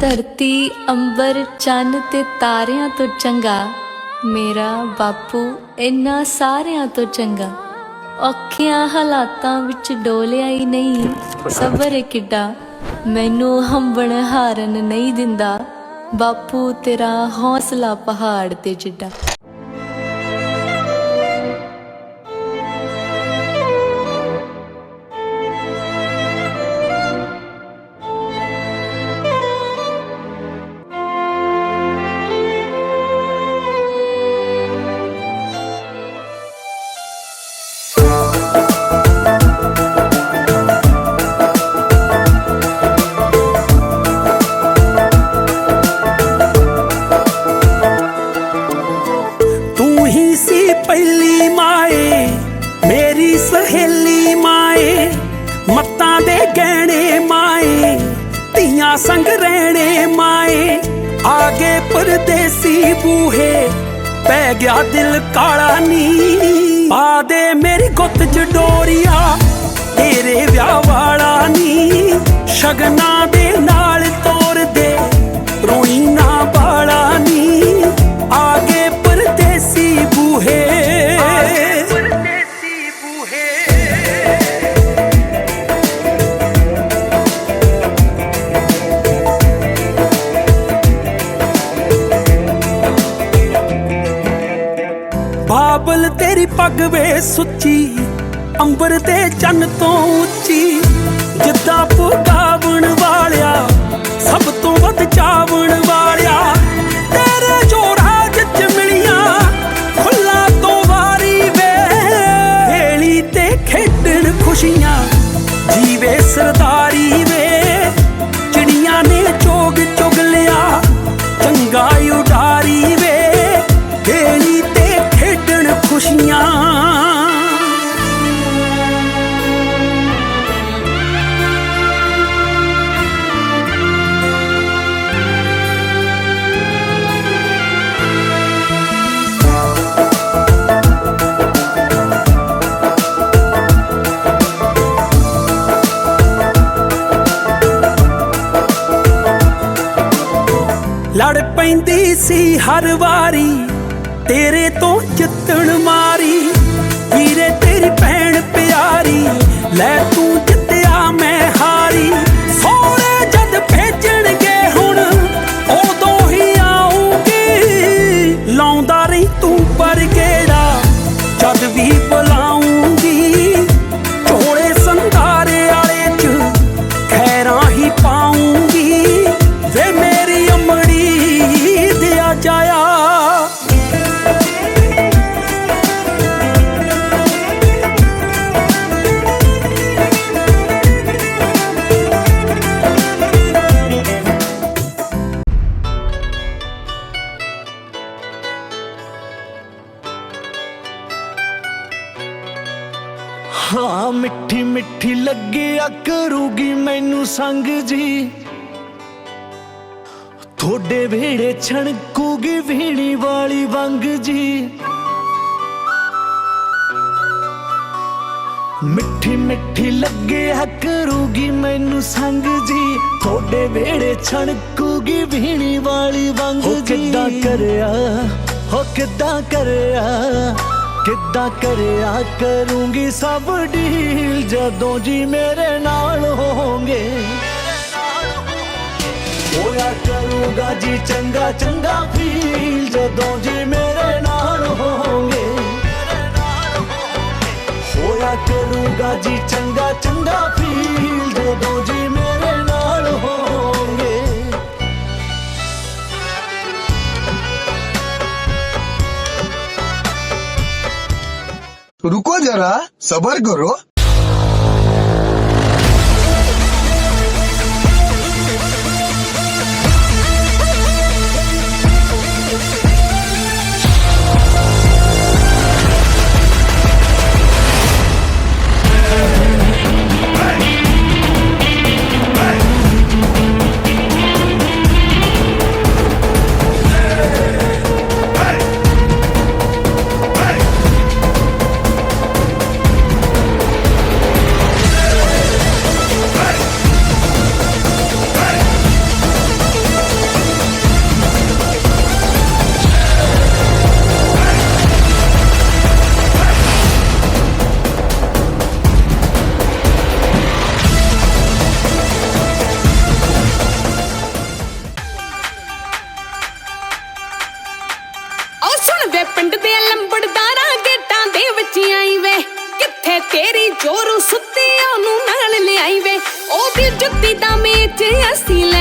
ਧਰਤੀ ਅੰਬਰ ਚੰਨ ਤੇ ਤਾਰਿਆਂ ਤੋਂ ਚੰਗਾ। ਮੇਰਾ ਬਾਪੂ ਇੰਨਾ ਸਾਰਿਆਂ ਤੋਂ ਚੰਗਾ। ਔਖਿਆਂ ਹਾਲਾਤਾਂ ਵਿੱਚ ਡੋਲਿਆ ਹੀ ਨਹੀਂ, ਸਬਰ ਏ ਕਿੱਡਾ। ਮੈਨੂੰ ਹੰਬਣ ਹਾਰਨ ਨਹੀਂ ਦਿੰਦਾ। ਬਾਪੂ ਤੇਰਾ ਹੌਸਲਾ ਪਹਾੜ ਤੇ ਜਿੱਡਾ। ਆਗੇ ਪਰਦੇਸੀ ਬੂਹੇ, ਪੈ ਗਿਆ ਦਿਲ ਕਾਲਾ ਨੀ ਪਾ ਦੇ ਮੇਰੀ ਗੁੱਤ ਚ ਡੋਰੀਆ, ਤੇਰੇ ਵਿਆਹ ਵਾਲਾ ਨੀ ਸ਼ਗਨਾ ਪੱਗ ਵੇ ਸੁੱਚੀ, ਅੰਬਰ ਤੇ ਚੰਨ ਤੋਂ ਉੱਚੀ। ਜਿੱਦਾਂ ਪੁਗਾਵਣ ਵਾਲਿਆ, ਸਭ ਤੋਂ ਵੱਧ ਚਾਵਣ ਵਾਲਿਆ। ਪੈਂਦੀ ਸੀ ਹਰ ਵਾਰੀ ਤੇਰੇ ਤੋਂ ਜਿੱਤਣ ਮਾਰੀ। ਵੀਰੇ ਤੇਰੀ ਭੈਣ ਪਿਆਰੀ ਲੈ ਤੂੰ ਹਾਂ ਮਿੱਠੀ ਮਿੱਠੀ ਲੱਗਿਆ ਕਰੂਗੀ ਮੈਨੂੰ ਸੰਗ ਜੀ। ਥੋੜੇ ਵੇੜੇ ਛਣਕੂਗੀ ਵੀਣੀ ਵਾਲੀ ਵੰਗ ਜੀ। ਮਿੱਠੀ ਮਿੱਠੀ ਲੱਗਿਆ ਕਰੂਗੀ ਮੈਨੂੰ ਸੰਗ ਜੀ। ਥੋੜੇ ਵੇੜੇ ਛਣਕੂਗੀ ਵੀਣੀ ਵਾਲੀ ਵੰਗ ਜੀ। ਕਿੱਦਾਂ ਕਰਿਆ? ਹੋ ਕਿੱਦਾਂ ਕਰਿਆ? ਕਿੱਦਾਂ ਕਰਿਆ ਕਰੂੰਗੀ ਸਭ ਡੀਲ ਜਦੋਂ ਜੀ ਮੇਰੇ ਨਾਲ ਹੋਵੋਗੇ। ਹੋਇਆ ਕਰੂੰਗਾ ਜੀ ਚੰਗਾ ਚੰਗਾ ਫੀਲ ਜਦੋਂ ਜੀ ਮੇਰੇ ਨਾਲ ਹੋਵੋਗੇ। ਹੋਇਆ ਕਰੂੰਗਾ ਜੀ ਚੰਗਾ ਚੰਗਾ ਫੀਲ ਜਦੋਂ ਜੀ जरा सबर करो ওদের যুক্তি দামে চেয়ে আসিলে